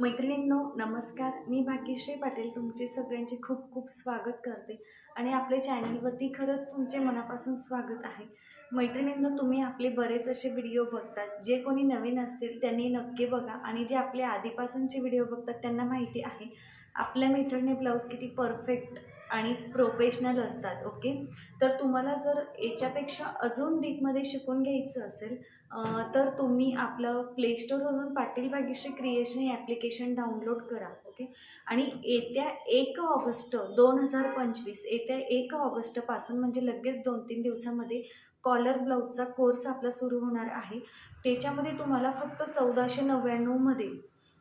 मैत्रिणींनो नमस्कार. मी भाग्यश्री पाटील. तुमचे सगळ्यांचे खूप खूप स्वागत करते. आणि आपल्या चॅनलवरती खरंच तुमचे मनापासून स्वागत आहे. मैत्रिणींनो तुम्ही आपले बरेच असे व्हिडिओ बघतात. जे कोणी नवीन असतील त्यांनी नक्की बघा. आणि जे आपले आधीपासूनचे व्हिडिओ बघतात त्यांना माहिती आहे. आपल्या मैत्रिणी ब्लाऊज किती परफेक्ट आणि प्रोफेशनल असतात ओके? तर तुम्हाला जर याच्यापेक्षा अजून डीपमध्ये शिकून घ्यायचं असेल तर तुम्ही आपलं प्ले स्टोरवरून पाटील भाग्यश्री क्रिएशन हे ॲप्लिकेशन डाउनलोड करा ओके आणि येत्या एक ऑगस्ट दोन हजार पंचवीस येत्या एक ऑगस्टपासून म्हणजे लगेच दोन तीन दिवसामध्ये कॉलर ब्लाऊजचा कोर्स आपला सुरू होणार आहे. त्याच्यामध्ये तुम्हाला फक्त चौदाशे नव्याण्णवमध्ये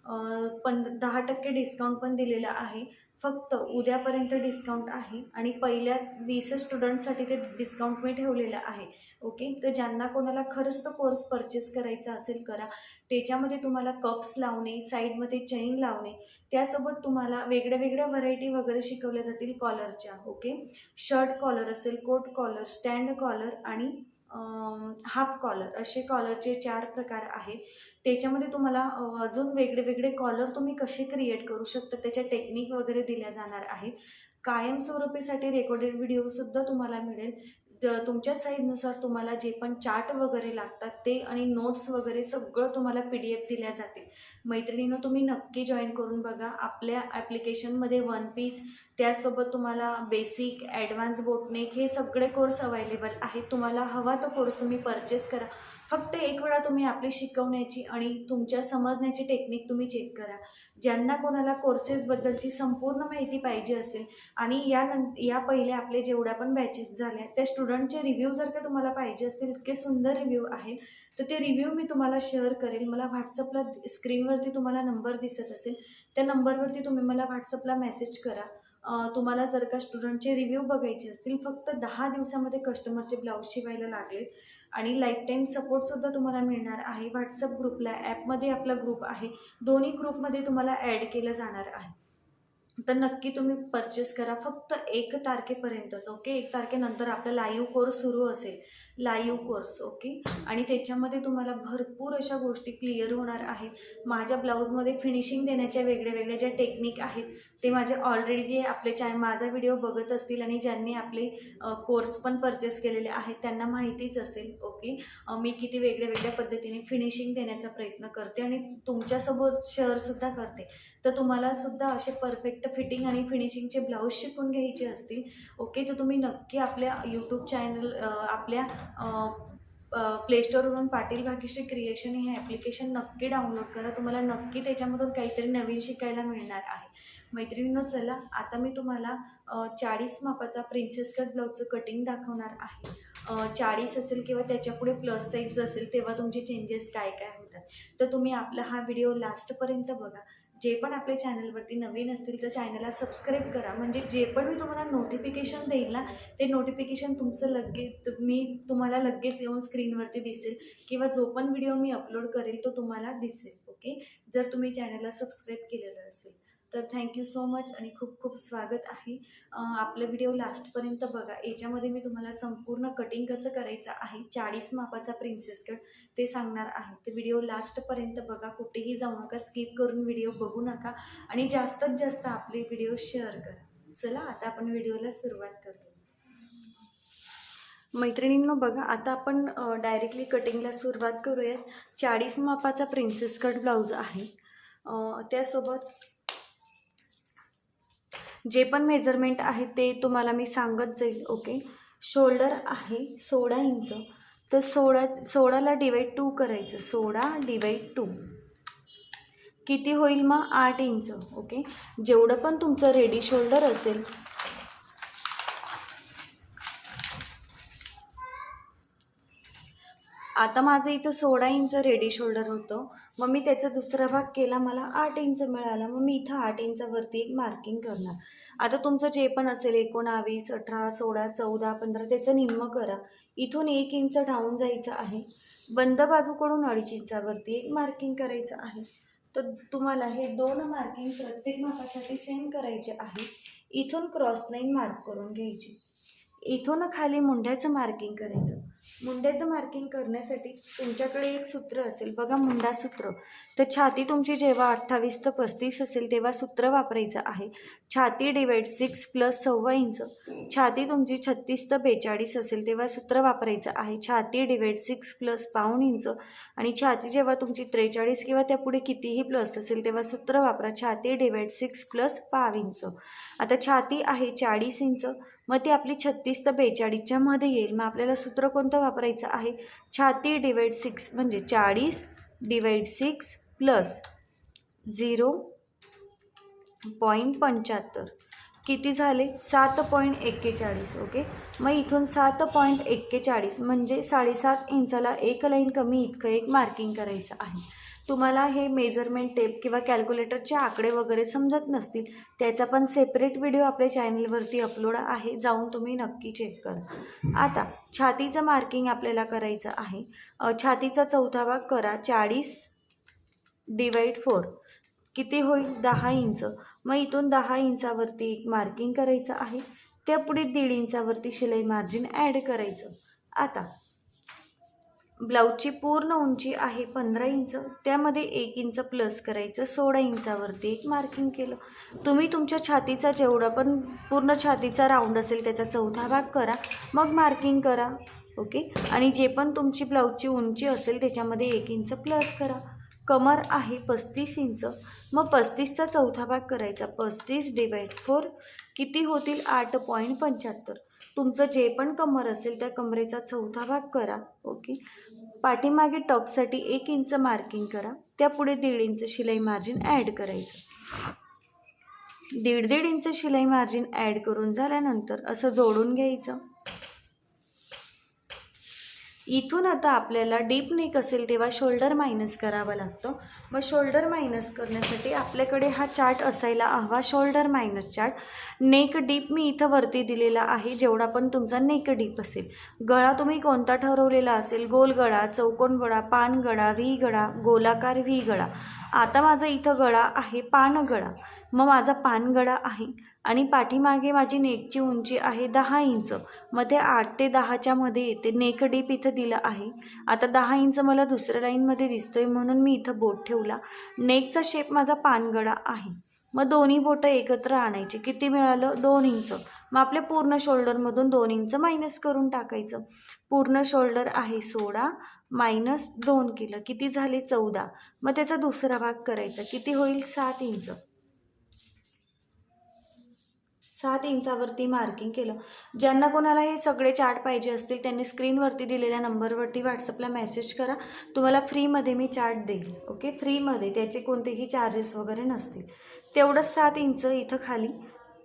अं, पं दहा टक्के डिस्काउंट पण दिलेला आहे. फक्त उद्यापर्यंत डिस्काउंट आहे आणि पहिल्या वीस स्टुडंटसाठी ते डिस्काउंट मी ठेवलेलं आहे. ओके तर ज्यांना कोणाला खरंच तो कोर्स परचेस करायचा असेल करा. त्याच्यामध्ये तुम्हाला कप्स लावणे साईडमध्ये चैन लावणे त्यासोबत तुम्हाला वेगळ्या वेगळ्या व्हरायटी वगैरे शिकवल्या जातील कॉलरच्या ओके शर्ट कॉलर असेल कोट कॉलर स्टँड कॉलर आणि हाफ कॉलर असे कॉलरचे चार प्रकार आहे. त्याच्यामध्ये तुम्हाला अजून वेगळे वेगळे कॉलर तुम्ही कसे क्रिएट करू शकता त्याच्या टेक्निक वगैरे दिल्या जाणार आहेत. कायमस्वरूपीसाठी रेकॉर्डेड व्हिडिओसुद्धा तुम्हाला मिळेल. ज तुमच्या साईजनुसार तुम्हाला जे पण चार्ट वगैरे लागतात ते आणि नोट्स वगैरे सगळं तुम्हाला पी डी एफ दिल्या जातील. मैत्रिणीनं तुम्ही नक्की जॉईन करून बघा. आपल्या ॲप्लिकेशनमध्ये वन पीस त्यासोबत तुम्हाला बेसिक ॲडव्हान्स बोटनेक हे सगळे कोर्स अवेलेबल आहेत. तुम्हाला हवा तो कोर्स तुम्ही परचेस करा. फक्त एक वेळा तुम्ही आपली शिकवण्याची आणि तुमच्या समजण्याची टेक्निक तुम्ही चेक करा. ज्यांना कोणाला कोर्सेसबद्दलची संपूर्ण माहिती पाहिजे असेल आणि यानं या पहिले आपले जेवढ्या पण बॅचेस झाल्या त्या स्टुडंटचे रिव्ह्यू जर का तुम्हाला पाहिजे असतील इतके सुंदर रिव्ह्यू आहेत तर ते रिव्ह्यू मी तुम्हाला शेअर करेल. मला व्हॉट्सअपला स्क्रीनवर स्क्रीनवरती तुम्हाला नंबर दिसत असेल त्या नंबरवरती तुम्ही मला व्हॉट्सअपला मेसेज करा. तुम्हाला जर का स्टुडंटचे रिव्ह्यू बघायचे असतील फक्त दहा दिवसामध्ये कस्टमरचे ब्लाऊज शिवायला लागले आणि लाईफ टाईम सपोर्टसुद्धा तुम्हाला मिळणार आहे. व्हॉट्सअप ग्रुपला ॲपमध्ये आपला ग्रुप आहे. दोन्ही ग्रुपमध्ये तुम्हाला ॲड केलं जाणार आहे. तर नक्की तुम्ही परचेस करा. फक्त एक तारखेपर्यंतच ओके एक तारखेनंतर आपला लाईव्ह कोर्स सुरू असेल. लाईव्ह कोर्स ओके आणि त्याच्यामध्ये तुम्हाला भरपूर अशा गोष्टी क्लिअर होणार आहेत. माझ्या ब्लाऊजमध्ये फिनिशिंग देण्याच्या वेगळ्या वेगळ्या ज्या टेक्निक आहेत ते माझे ऑलरेडी जे आपले चॅ माझा व्हिडिओ बघत असतील आणि ज्यांनी आपले कोर्स पण परचेस केलेले आहेत त्यांना माहितीच असेल ओके मी किती वेगळ्या वेगळ्या पद्धतीने फिनिशिंग देण्याचा प्रयत्न करते आणि तुमच्यासोबत शेअरसुद्धा करते. तर तुम्हालासुद्धा असे परफेक्ट फिटिंग आणि फिनिशिंगचे ब्लाऊज शिकून घ्यायचे असतील. ओके तर तुम्ही नक्की आपल्या यूट्यूब चॅनल आपल्या प्लेस्टोरवरून पाटील भाग्यश्री क्रिएशन हे ॲप्लिकेशन नक्की डाउनलोड करा. तुम्हाला नक्की त्याच्यामधून काहीतरी नवीन शिकायला मिळणार आहे. मैत्रिणींनो चला आता मी तुम्हाला चाळीस मापाचा प्रिन्सेस कट ब्लाऊजचं कटिंग दाखवणार आहे. चाळीस असेल किंवा त्याच्यापुढे प्लस साईज असेल तेव्हा तुमचे चेंजेस काय काय होतात. तर तुम्ही आपला हा व्हिडिओ लास्टपर्यंत बघा. जे पण आपल्या चॅनलवरती नवीन असतील तर चॅनलला सबस्क्राईब करा. म्हणजे जे पण मी तुम्हाला नोटिफिकेशन देईल ना ते नोटिफिकेशन तुमचं लगेच मी तुम्हाला लगेच येऊन स्क्रीनवरती दिसेल किंवा जो पण व्हिडिओ मी अपलोड करेल तो तुम्हाला दिसेल ओके जर तुम्ही चॅनलला सबस्क्राईब केलेलं असेल. तर थँक्यू सो मच आणि खूप खूप स्वागत आहे. आपलं व्हिडिओ लास्टपर्यंत बघा. याच्यामध्ये मी तुम्हाला संपूर्ण कटिंग कसं करायचं आहे चाळीस मापाचा प्रिन्सेस कट ते सांगणार आहे. तर व्हिडिओ लास्टपर्यंत बघा. कुठेही जाऊ नका स्किप करून व्हिडिओ बघू नका आणि जास्तीत जास्त आपले व्हिडिओ शेअर करा. चला आता आपण व्हिडिओला सुरुवात करतो मैत्रिणींनो बघा आता आपण डायरेक्टली कटिंगला सुरुवात करूयात. चाळीस मापाचा प्रिन्सेस कट ब्लाऊज आहे. त्यासोबत जे पण मेजरमेंट आहे ते तुम्हाला मी सांगत जाईल ओके शोल्डर आहे सोळा इंच. तर सोळा सोळाला डिवाईड टू करायचं. सोळा डिवाईड टू किती होईल मग? आठ इंच ओके जेवढं पण तुमचं रेडी शोल्डर असेल आता माझं इथं सोळा इंच रेडी शोल्डर होतं. मग मी त्याचा दुसरा भाग केला मला आठ इंच मिळाला. मग मी इथं आठ इंचावरती एक मार्किंग करणार. आता तुमचं जे पण असेल एकोणावीस अठरा सोळा चौदा पंधरा त्याचं निम्म करा. इथून एक इंच डाऊन जायचं आहे. बंद बाजूकडून अडीच इंचावरती एक मार्किंग करायचं आहे. तर तुम्हाला हे दोन मार्किंग प्रत्येक भागासाठी सेम करायचे आहे. इथून क्रॉस लाईन मार्क करून घ्यायची. इथून खाली मुंड्याचं मार्किंग करायचं. मुंड्याचं मार्किंग करण्यासाठी तुमच्याकडे एक सूत्र असेल. बघा मुंडा सूत्र. तर छाती तुमची जेव्हा अठ्ठावीस ते पस्तीस असेल तेव्हा सूत्र वापरायचं आहे. छाती डिवाइड सिक्स प्लस सव्वा इंच. छाती तुमची छत्तीस ते बेचाळीस असेल तेव्हा सूत्र वापरायचं आहे. छाती डिवाइड सिक्स प्लस पाऊण इंच. आणि छाती जेव्हा तुमची त्रेचाळीस किंवा त्यापुढे कितीही प्लस असेल तेव्हा सूत्र वापरा. छाती डिवाइड सिक्स प्लस पाव इंच. आता छाती आहे चाळीस इंच. मग ती आपली छत्तीस ते बेचाळीसच्या मध्ये येईल. मग आपल्याला सूत्र कोणतं वापरायचं आहे? छाती डिवाईड सिक्स म्हणजे चाळीस divide six plus zero point पंच्याहत्तर. किती झाले? सात पॉईंट एक्केचाळीस ओके मग इथून सात पॉईंट एक्केचाळीस म्हणजे साडेसात इंचाला एक लाईन कमी इतकं एक मार्किंग करायचं आहे. तुम्हाला हे मेजरमेंट टेप किंवा कॅल्क्युलेटरचे आकडे वगैरे समजत नसतील त्याचा पण सेपरेट व्हिडिओ आपल्या चॅनलवरती अपलोड आहे जाऊन तुम्ही नक्की चेक करा. आता छातीचं मार्किंग आपल्याला करायचं आहे. छातीचा चौथा भाग करा चाळीस डिवाईड फोर किती होईल? दहा इंच. मग इथून दहा इंचावरती एक मार्किंग करायचं आहे. त्यापुढे दीड इंचावरती शिलाई मार्जिन ॲड करायचं. आता ब्लाऊजची पूर्ण उंची आहे पंधरा इंच. त्यामध्ये एक इंच प्लस करायचं सोळा इंचावरती एक मार्किंग केलं. तुम्ही तुमच्या छातीचा जेवढा पण पूर्ण छातीचा राऊंड असेल त्याचा चौथा भाग करा मग मार्किंग करा ओके आणि जे पण तुमची ब्लाऊजची उंची असेल त्याच्यामध्ये एक इंच प्लस करा. कमर आहे पस्तीस इंच. मग पस्तीसचा चौथा भाग करायचा. पस्तीस डिवाईड फोर किती होतील? आठ पॉईंट पंच्याहत्तर. तुमचं जे पण कमर असेल त्या कमरेचा चौथा भाग करा ओके पाठीमागे टॉपसाठी एक इंच मार्किंग करा. त्यापुढे दीड इंच शिलाई मार्जिन ॲड करायचं. दीड दीड इंच शिलाई मार्जिन ॲड करून झाल्यानंतर असं जोडून घ्यायचं. इथून आता आपल्याला डीप नेक असेल तेव्हा शोल्डर मायनस करावं लागतं. मग शोल्डर मायनस करण्यासाठी आपल्याकडे हा चार्ट असायला हवा shoulder minus chart. Neck deep मी इथं वरती दिलेला आहे जेवढा पण तुमचा नेक डीप असेल. गळा तुम्ही कोणता ठरवलेला असेल? गोल गळा चौकोन गळा पान गळा व्ही गळा गोलाकार व्ही गळा. आता माझा इथं गळा आहे पान गळा. मग माझा पान गळा आहे. आणि पाठीमागे माझी नेकची उंची आहे दहा इंच. मग ते आठ ते दहाच्या मध्ये येते. नेक डीप इथं दिलं आहे. आता दहा इंच मला दुसऱ्या लाईनमध्ये दिसतोय म्हणून मी इथं बोट ठेवला. नेकचा शेप माझा पानगडा आहे. मग दोन्ही बोटं एकत्र आणायची. किती मिळालं? दोन इंच. मग आपल्या पूर्ण शोल्डरमधून दोन इंच मायनस करून टाकायचं. पूर्ण शोल्डर आहे सोळा मायनस दोन केलं. किती झाले? चौदा. मग त्याचा दुसरा भाग करायचा. किती होईल? सात इंच. सात इंचावरती मार्किंग केलं. ज्यांना कोणाला हे सगळे चार्ट पाहिजे असतील त्यांनी स्क्रीनवरती दिलेल्या नंबरवरती व्हॉट्सअपला मेसेज करा. तुम्हाला फ्रीमध्ये मी चार्ट देईल ओके फ्रीमध्ये त्याचे कोणतेही चार्जेस वगैरे नसतील. तेवढंच सात इंच इथं खाली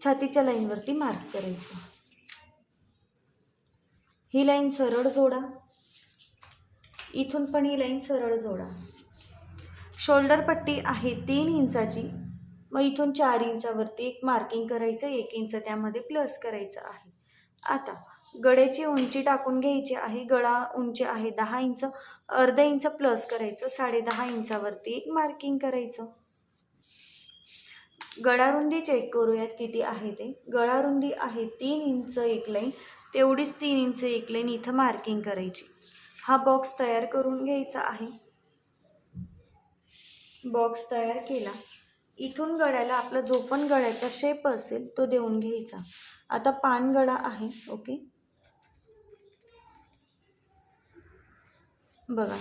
छातीच्या लाईनवरती मार्क करायचं. ही लाईन सरळ जोडा. इथून पण ही लाईन सरळ जोडा. शोल्डर पट्टी आहे तीन इंचाची. मग इथून चार इंचावरती एक मार्किंग करायचं एक इंच त्यामध्ये प्लस करायचं आहे. आता गळ्याची उंची टाकून घ्यायची आहे गळा उंची आहे दहा इंच अर्धा इंच प्लस करायचं साडे दहा इंचावरती एक मार्किंग करायचं. गळारुंदी चेक करूयात किती आहे ते. गळारुंदी आहे तीन इंच एक लाईन तेवढीच तीन इंच एक लाईन इथं मार्किंग करायची. हा बॉक्स तयार करून घ्यायचा आहे. बॉक्स तयार केला. इथून गळ्याला आपला जो पण गळ्याचा शेप असेल तो देऊन घ्यायचा. आता पान गळा आहे ओके? बघा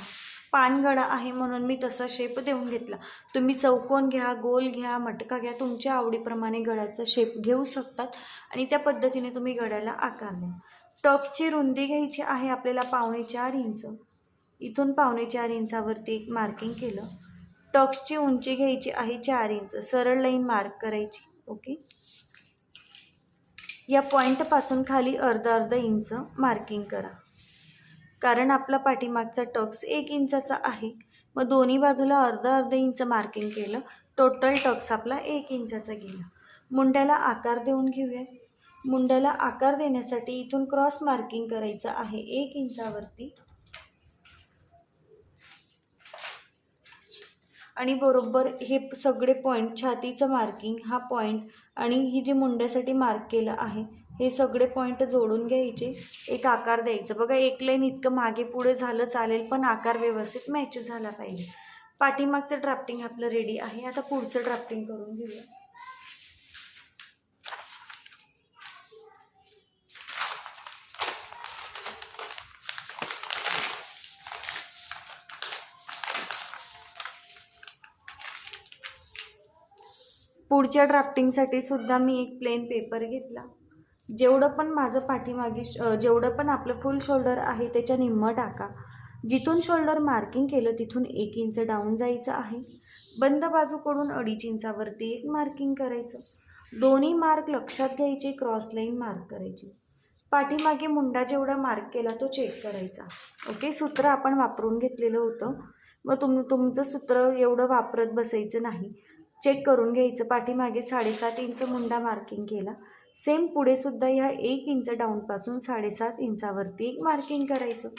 पानगडा आहे म्हणून मी तसा शेप देऊन घेतला. तुम्ही चौकोन घ्या गोल घ्या मटका घ्या तुमच्या आवडीप्रमाणे गळ्याचा शेप घेऊ शकतात आणि त्या पद्धतीने तुम्ही गळ्याला आकार द्या. टॉपची रुंदी घ्यायची आहे आपल्याला पावणे चार इंच. इथून पावणे चार इंचावरती एक मार्किंग केलं. टॉक्सची उंची घ्यायची आहे चार इंच. सरळ लाईन मार्क करायची. ओके? या पॉईंटपासून खाली अर्धा अर्धा इंच मार्किंग करा. कारण आपला पाठीमागचा टक्स एक इंचाचा आहे. मग दोन्ही बाजूला अर्धा अर्धा इंच मार्किंग केलं टोटल टक्स आपला एक इंचाचा गेला. मुंड्याला आकार देऊन घेऊया. मुंड्याला आकार देण्यासाठी इथून क्रॉस मार्किंग करायचं आहे एक इंचावरती. आणि बरोबर हे सगळे पॉईंट छातीचं मार्किंग हा पॉईंट आणि ही जी मुंड्यासाठी मार्क केलं आहे हे सगळे पॉईंट जोडून घ्यायचे. एक आकार द्यायचं. बघा एक लाईन इतकं मागे पुढे झालं चालेल पण आकार व्यवस्थित मॅच झाला पाहिजे. पाठीमागचं ड्राफ्टिंग आपलं रेडी आहे. आता पुढचं ड्राफ्टिंग करून घेऊया. पुढच्या ड्राफ्टिंगसाठी सुद्धा मी एक प्लेन पेपर घेतला. जेवढं पण माझं पाठीमागे श- जेवढं पण आपलं फुल शोल्डर आहे त्याच्या निम्म टाका. जिथून शोल्डर मार्किंग केलं तिथून एक इंच डाऊन जायचं आहे. बंद बाजूकडून अडीच इंचावरती एक मार्किंग करायचं. दोन्ही मार्क लक्षात घ्यायचे क्रॉस लाईन मार्क करायची. पाठीमागे मुंडा जेवढा मार्क केला तो चेक करायचा. ओके सूत्र आपण वापरून घेतलेलं होतं. मग तुम तुमचं सूत्र एवढं वापरत बसायचं नाही. चेक करून घ्यायचं. पाठीमागे साडेसात इंच मुंडा मार्किंग केला. सेम पुढे सुद्धा ह्या एक इंच डाऊनपासून साडेसात इंचावरती एक मार्किंग करायचं.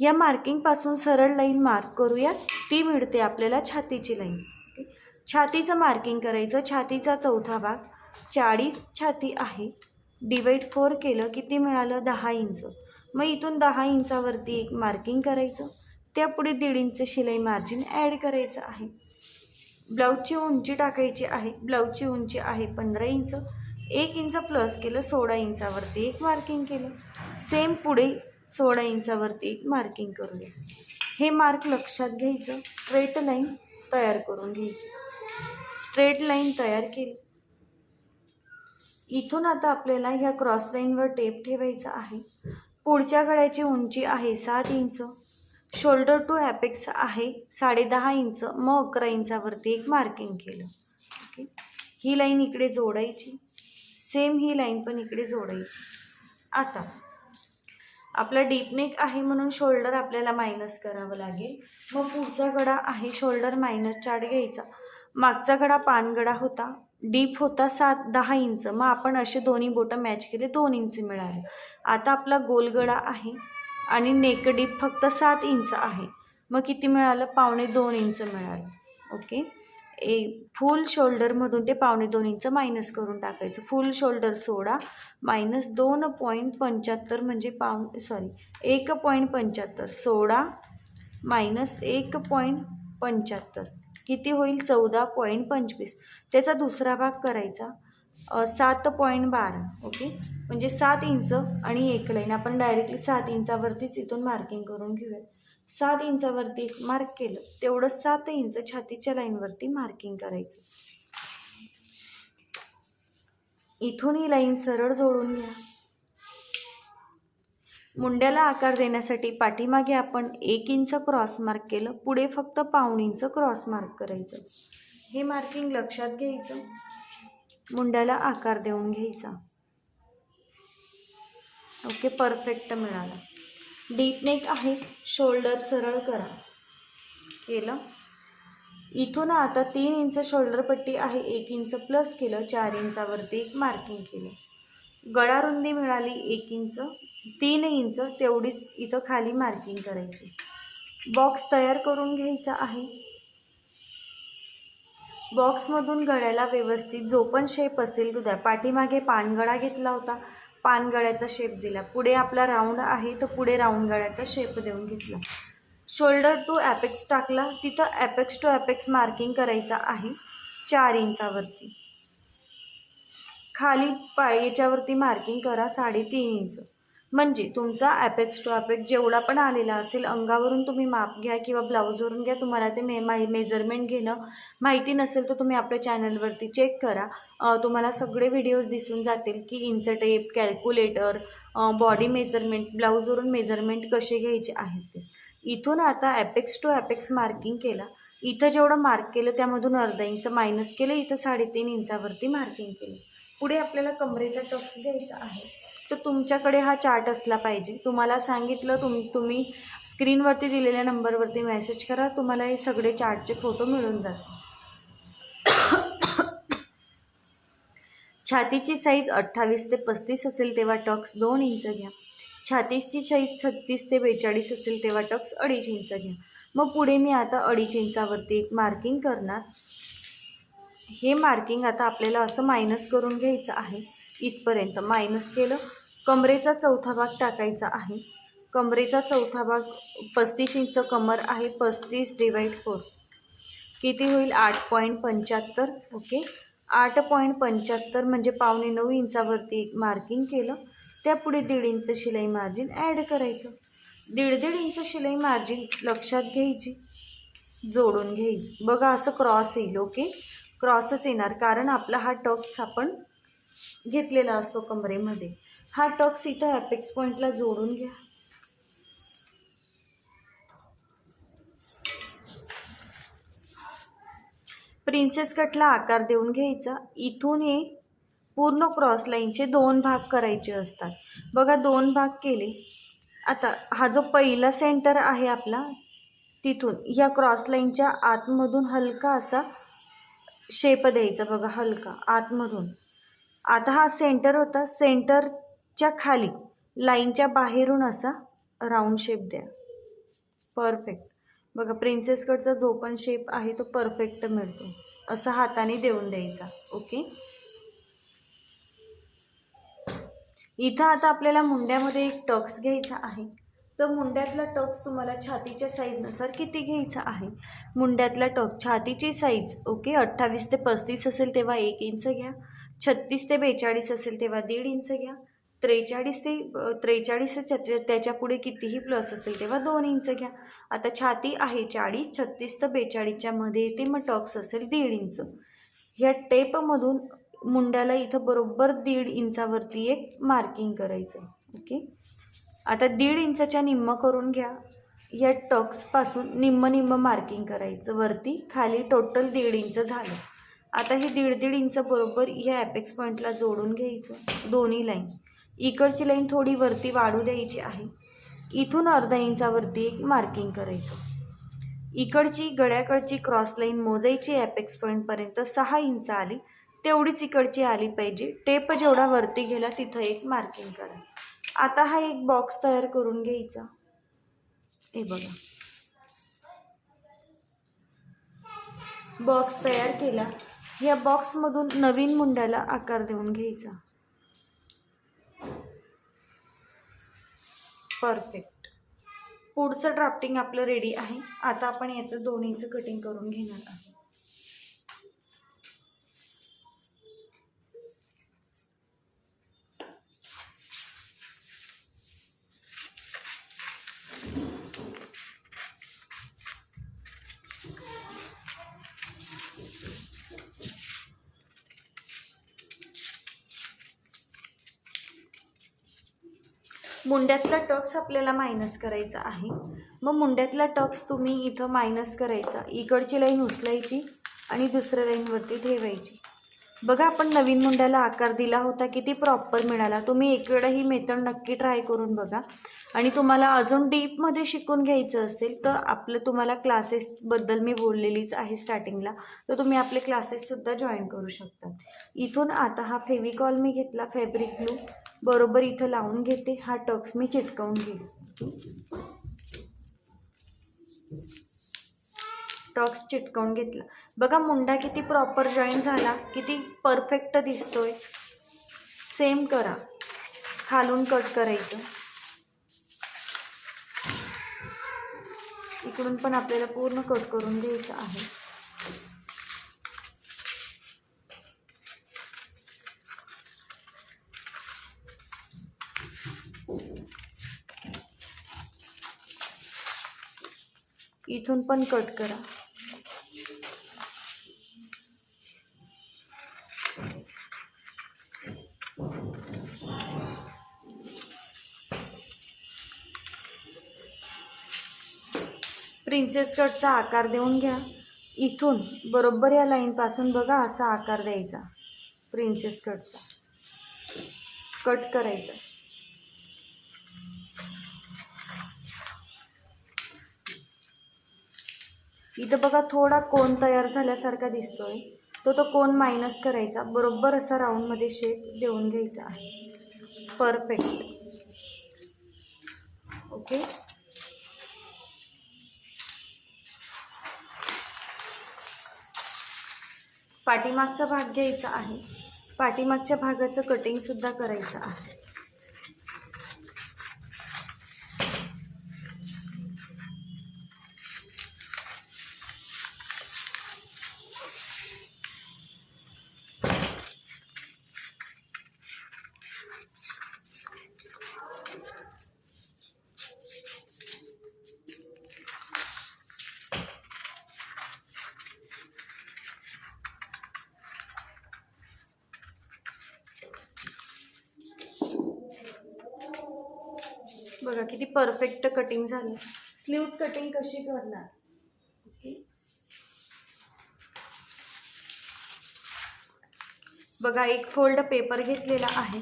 या मार्किंगपासून सरळ लाईन मार्क करूया ती मिळते आपल्याला छातीची लाईन. छातीचं मार्किंग करायचं. छातीचा चौथा भाग चाळीस छाती आहे. डिवाईड फोर केलं किती मिळालं? दहा इंच. मग इथून दहा इंचावरती एक मार्किंग करायचं. त्यापुढे दीड इंच शिलाई मार्जिन ॲड करायचं आहे. ब्लाऊजची उंची टाकायची आहे ब्लाऊजची उंची आहे पंधरा इंच एक इंच प्लस केलं सोळा इंचावरती एक मार्किंग केलं. सेम पुढे सोळा इंचावरती एक मार्किंग करूया हे मार्क लक्षात घ्यायचं स्ट्रेट लाईन तयार करून घ्यायची. स्ट्रेट लाईन तयार केली. इथून आता आपल्याला ह्या क्रॉस लाईनवर टेप ठेवायचा आहे. पुढच्या गळ्याची उंची आहे सात इंच. शोल्डर टू ॲपेक्स आहे. साडेदहा इंच मग अकरा इंचावरती एक मार्किंग केलं. ओके ही लाईन इकडे जोडायची. सेम ही लाईन पण इकडे जोडायची. आता आपला डीपनेक आहे म्हणून शोल्डर आपल्याला मायनस करावं लागेल. मग पुढचा गडा आहे शोल्डर मायनस चार्ट घ्यायचा. मागचा गडा पानगडा होता. डीप होता सात दहा इंच. मग आपण असे दोन्ही बोटं मॅच केले दोन इंच मिळाले. आता आपला गोलगडा आहे. आणि नेक डीप फक्त सात इंच आहे. मग किती मिळालं? पावणे दोन इंच मिळालं. ओके? ए फुल शोल्डरमधून ते पावणे दोन इंच मायनस करून टाकायचं. फुल शोल्डर सोडा. मायनस दोन पॉईंट पंच्याहत्तर म्हणजे पाव सॉरी एक पॉईंट पंच्याहत्तर. सोळा मायनस एक पॉईंट पंच्याहत्तर. किती होईल? चौदा पॉईंट पंचवीस. त्याचा दुसरा भाग करायचा. सात पॉईंट बारा ओके? म्हणजे सात इंच आणि एक लाईन. आपण डायरेक्टली सात इंचावरतीच इथून मार्किंग करून घेऊया सात इंचावरती मार्क केलं तेवढं सात इंच छातीच्या लाईनवरती मार्किंग करायचं. इथून ही लाईन सरळ जोडून घ्या. मुंड्याला आकार देण्यासाठी पाठीमागे आपण एक इंच क्रॉस मार्क केलं पुढे फक्त पाऊण इंच क्रॉस मार्क करायचं. हे मार्किंग लक्षात घ्यायचं. मुंड्याला आकार देऊन घ्यायचा. ओके परफेक्ट मिळाला. डीप नेक आहे शोल्डर सरळ करा. केलं? इथून आता तीन इंच शोल्डर पट्टी आहे एक इंच प्लस केलं चार इंचावरती एक मार्किंग केलं. गळा रुंदी मिळाली एक इंच तीन इंच तेवढीच इथं खाली मार्किंग करायची. बॉक्स तयार करून घ्यायचा आहे. बॉक्समधून गळ्याला व्यवस्थित जो पण शेप असेल तो द्या पाठीमागे पानगळा घेतला होता. पानगळ्याचा शेप दिला. पुढे आपला राऊंड आहे तर पुढे राऊंड गळ्याचा शेप देऊन घेतला. शोल्डर टू ॲपेक्स टाकला. तिथं ॲपेक्स टू ॲपेक्स मार्किंग करायचा आहे. चार इंचावरती. खाली पाय याच्यावरती मार्किंग करा साडेतीन इंच. म्हणजे तुमचा ॲपेक्स टू ॲपेक्स जेवढा पण आलेला असेल अंगावरून तुम्ही माप घ्या किंवा ब्लाऊजवरून घ्या तुम्हाला ते मे माहि मेजरमेंट घेणं माहिती नसेल तर तुम्ही आपल्या चॅनलवरती चेक करा. तुम्हाला सगळे व्हिडिओज दिसून जातील की inch tape calculator body measurement ब्लाऊजवरून measurement कसे घ्यायचे आहेत ते. इथून आता ॲपेक्स टू ॲपेक्स मार्किंग केला. इथं जेवढं मार्क केलं त्यामधून अर्धा इंच मायनस केलं इथं साडेतीन इंचावरती मार्किंग केलं. पुढे आपल्याला कमरेचा टक्स घ्यायचा आहे. तर तुमच्याकडे हा चार्ट असला पाहिजे. तुम्हाला सांगितलं तुम तुम्ही स्क्रीनवरती दिलेल्या नंबरवरती मेसेज करा तुम्हाला हे सगळे चार्टचे फोटो मिळून जातील. छातीची साईज अठ्ठावीस ते पस्तीस असेल तेव्हा टक्स दोन इंच घ्या. छातीची साईज छत्तीस ते बेचाळीस असेल तेव्हा टक्स अडीच इंच घ्या. मग पुढे मी आता अडीच इंचावरती एक मार्किंग करणार. हे मार्किंग आता आपल्याला असं मायनस करून घ्यायचं आहे. इथपर्यंत मायनस केलं. कमरेचा चौथा भाग टाकायचा आहे. कमरेचा चौथा भाग पस्तीस इंच कमर आहे पस्तीस डिवाईड फोर किती होईल? आठ पॉईंट पंच्याहत्तर ओके आठ पॉईंट पंच्याहत्तर म्हणजे पावणे नऊ इंचावरती एक मार्किंग केलं. त्यापुढे दीड इंच शिलाई मार्जिन ॲड करायचं. दीड दीड इंच शिलाई मार्जिन लक्षात घ्यायची. जोडून घ्यायची. बघा असं क्रॉस येईल ओके क्रॉसच येणार कारण आपला हा टक्स आपण घेतलेला असतो कमरेमध्ये. हा टक्स इथं ॲपेक्स पॉईंटला जोडून घ्या. प्रिन्सेस कटला आकार देऊन घ्यायचा. इथून हे पूर्ण क्रॉस लाईनचे दोन भाग करायचे असतात. बघा दोन भाग केले. आता हा जो पहिला सेंटर आहे आपला तिथून या क्रॉस लाईनच्या आतमधून हलका असा शेप द्यायचा. बघा हलका आतमधून. आता हा सेंटर होता. सेंटर च्या खाली. लाईनच्या बाहेरून असा राऊंड शेप द्या. परफेक्ट बघा प्रिन्सेस कटचा जो पण शेप आहे तो परफेक्ट मिळतो. असा हाताने देऊन द्यायचा. ओके इथं आता आपल्याला मुंड्यामध्ये एक टक्स घ्यायचा आहे. तर मुंड्यातला टक्स तुम्हाला छातीच्या साईजनुसार किती घ्यायचा आहे? मुंड्यातला टक छातीची साईज ओके अठ्ठावीस ते पस्तीस असेल तेव्हा एक इंच घ्या. छत्तीस ते बेचाळीस असेल तेव्हा दीड इंच घ्या. त्रेचाळीस ते त्रेचाळीस त्याच्या पुढे कितीही प्लस असेल तेव्हा दोन इंच घ्या. आता छाती आहे चाळीस छत्तीस ते बेचाळीसच्या मध्ये येते मग टॉक्स असेल दीड इंच ह्या टेपमधून मुंड्याला इथं बरोबर दीड इंचावरती एक मार्किंग करायचं ओके आता दीड इंचाच्या निम्म करून घ्या. या टक्सपासून निम्म निम्म मार्किंग करायचं. वरती खाली टोटल दीड इंच झालं. आता हे दीड दीड इंच बरोबर या ॲपेक्स पॉईंटला जोडून घ्यायचं. दोन्ही लाईन इकडची लाईन थोडी वरती वाढू द्यायची आहे. इथून अर्धा इंचावरती एक मार्किंग करायचं. इकडची गळ्याकडची क्रॉस लाईन मोजायची ॲपेक्स पॉईंटपर्यंत सहा इंच आली तेवढीच इकडची आली पाहिजे. टेप जेवढा वरती गेला तिथं एक मार्किंग करा. आता हा एक बॉक्स तयार करून घ्यायचा. हे बघा. बॉक्स तयार केला. या बॉक्समधून नवीन मुंड्याला आकार देऊन घ्यायचा. परफेक्ट. पुढचं ड्राफ्टिंग आपलं रेडी आहे. आता आपण याचं दोन्हीचं कटिंग करून घेणार आहोत. मुंड्यातला टक्स आपल्याला मायनस करायचा आहे. मग मुंड्यातला टक्स तुम्ही इथं मायनस करायचा. इकडची लाईन उचलायची आणि दुसऱ्या लाईनवरती ठेवायची. बघा आपण नवीन मुंड्याला आकार दिला होता किती प्रॉपर मिळाला. तुम्ही एक वेळा ही मेथड नक्की ट्राय करून बघा. आणि तुम्हाला अजून डीपमध्ये शिकून घ्यायचं असेल तर आपलं तुम्हाला क्लासेसबद्दल मी बोललेलीच आहे स्टार्टिंगला तर तुम्ही आपले क्लासेससुद्धा जॉईन करू शकता. इथून आता हा फेविकॉल मी घेतला फॅब्रिक ग्लू बरोबर इथं लावून घेते हा टक्स मी चिटकवून घे टक्स चिटकवून घेतला. बघा मुंडा किती प्रॉपर जॉईन झाला किती परफेक्ट दिसतोय. सेम करा. खालून कट करायचं. इकडून पण आपल्याला पूर्ण कट करून घ्यायचं आहे. इथून पण कट करा. प्रिन्सेस कटचा आकार देऊन घ्या. इथून बरोबर या लाईनपासून बघा असा आकार द्यायचा. प्रिन्सेस कटचा कट करायचा. इथं बघा थोडा कोण तयार झाल्यासारखा दिसतोय. तो तो कोण मायनस करायचा. बरोबर असा राऊंडमध्ये शेप देऊन घ्यायचा आहे. परफेक्ट ओके पाठीमागचा भाग घ्यायचा आहे. पाठीमागच्या भागाचं कटिंगसुद्धा करायचं आहे. बघा किती परफेक्ट कटिंग झाली. स्लीव कटिंग कशी करणार? ओके बघा एक फोल्ड पेपर घेतलेला आहे.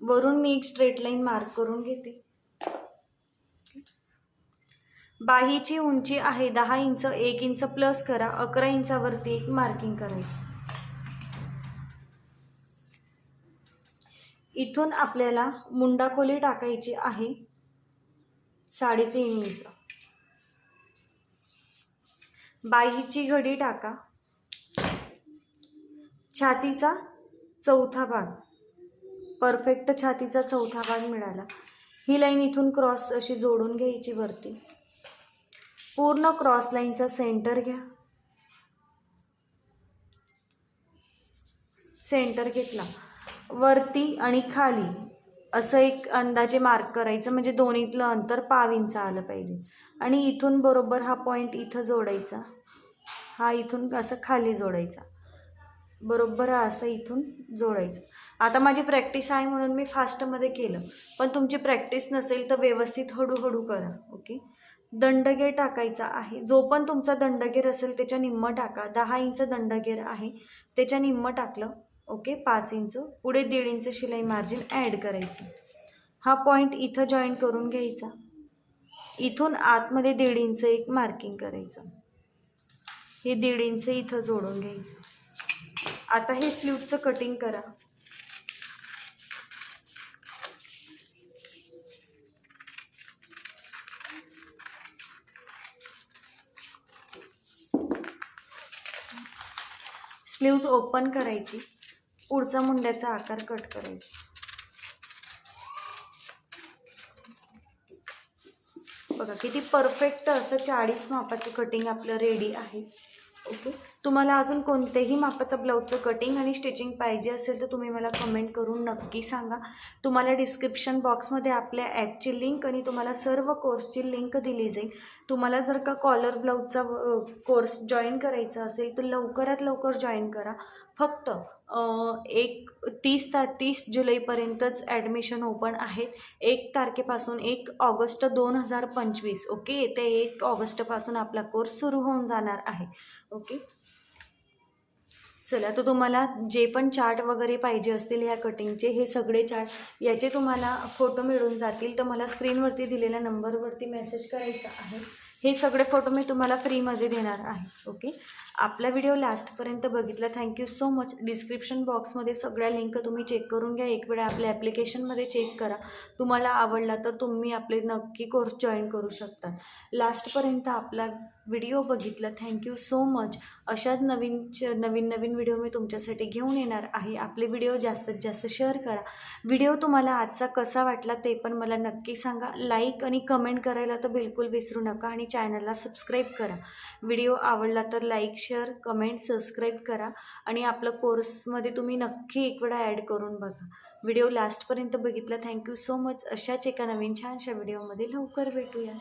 वरून मी एक स्ट्रेट लाईन मार्क करून घेते. बाहीची उंची आहे दहा इंच एक इंच प्लस करा. अकरा इंचावरती एक मार्किंग करायचं. इथून आपल्याला मुंडाखोली टाकायची आहे. साडेतीन इंच. बाईची घडी टाका. छातीचा चौथा भाग. परफेक्ट छातीचा चौथा भाग मिळाला. ही लाईन इथून क्रॉस अशी जोडून घ्यायची वरती. पूर्ण क्रॉस लाईनचा सेंटर घ्या. सेंटर घेतला. वरती आणि खाली. असं एक अंदाजे मार्क करायचं म्हणजे दोन्हीतलं अंतर पाव इंच आलं पाहिजे. आणि इथून बरोबर हा पॉईंट इथं जोडायचा. हा इथून असं खाली जोडायचा. बरोबर असं इथून जोडायचं. आता माझी प्रॅक्टिस आहे म्हणून मी फास्टमध्ये केलं. पण तुमची प्रॅक्टिस नसेल तर व्यवस्थित हळूहळू करा ओके दंडगेर टाकायचा आहे. जो पण तुमचा दंडगेर असेल त्याच्या निम्म टाका. दहा इंच दंडगेर आहे. त्याच्या निम्म टाकलं. ओके पाच इंच. पुढे दीड इंच शिलाई मार्जिन ॲड करायचं. हा पॉईंट इथं जॉईन करून घ्यायचा. इथून आतमध्ये दीड इंच एक मार्किंग करायचं. हे दीड इंच इथं जोडून घ्यायचं. आता हे स्लीवचं कटिंग करा. स्लीव्ज ओपन करायची. पुढचा मुंड्याचा आकार कट करायचा. बघा किती परफेक्ट असं चाळीस मापाचं कटिंग आपलं रेडी आहे. ओके. तुम्हाला अजून कोणतेही मापाचं ब्लाऊजचं कटिंग आणि स्टिचिंग पाहिजे असेल तर तुम्ही मला कमेंट करून नक्की सांगा. तुम्हाला डिस्क्रिप्शन बॉक्समध्ये आपल्या ॲपची लिंक आणि तुम्हाला सर्व कोर्सची लिंक दिली जाईल. तुम्हाला जर का कॉलर ब्लाऊजचा कोर्स जॉईन करायचा असेल तर लवकरात लवकर जॉईन करा. फक्त एक तीस ता तीस जुलैपर्यंतच ॲडमिशन ओपन आहे. एक तारखेपासून एक ऑगस्ट दोन हजार पंचवीस ओके ते एक ऑगस्टपासून आपला कोर्स सुरू होऊन जाणार आहे ओके चला तर तुम्हाला जे पण चार्ट वगैरे पाहिजे असतील ह्या कटिंगचे हे सगळे चार्ट याचे तुम्हाला फोटो मिळून जातील. तर मला स्क्रीनवरती दिलेल्या नंबरवरती मेसेज करायचा आहे. हे सगळे फोटो मी तुम्हाला फ्रीमध्ये देणार आहे ओके? आपला व्हिडिओ लास्टपर्यंत बघितला. थँक्यू सो मच डिस्क्रिप्शन बॉक्समध्ये सगळ्या लिंक तुम्ही चेक करून घ्या. एक वेळा आपल्या ॲप्लिकेशनमध्ये चेक करा. तुम्हाला आवडला तर तुम्ही आपले नक्की कोर्स जॉईन करू शकता लास्टपर्यंत आपला व्हिडिओ बघितला. थँक्यू सो मच अशाच नवीन नवीन नवीन व्हिडिओ मी तुमच्यासाठी घेऊन येणार आहे. आपले व्हिडिओ जास्तीत जास्त शेअर करा. व्हिडिओ तुम्हाला आजचा कसा वाटला ते पण मला नक्की सांगा. लाईक आणि कमेंट करायला तर बिलकुल विसरू नका आणि चॅनलला सबस्क्राईब करा. व्हिडिओ आवडला तर लाईक शेअर कमेंट सबस्क्राईब करा आणि आपलं कोर्समध्ये तुम्ही नक्की एक वेळा ॲड करून बघा. व्हिडिओ लास्टपर्यंत बघितला. थँक्यू सो मच अशाच एका नवीन छानशा व्हिडिओमध्ये लवकर भेटूया.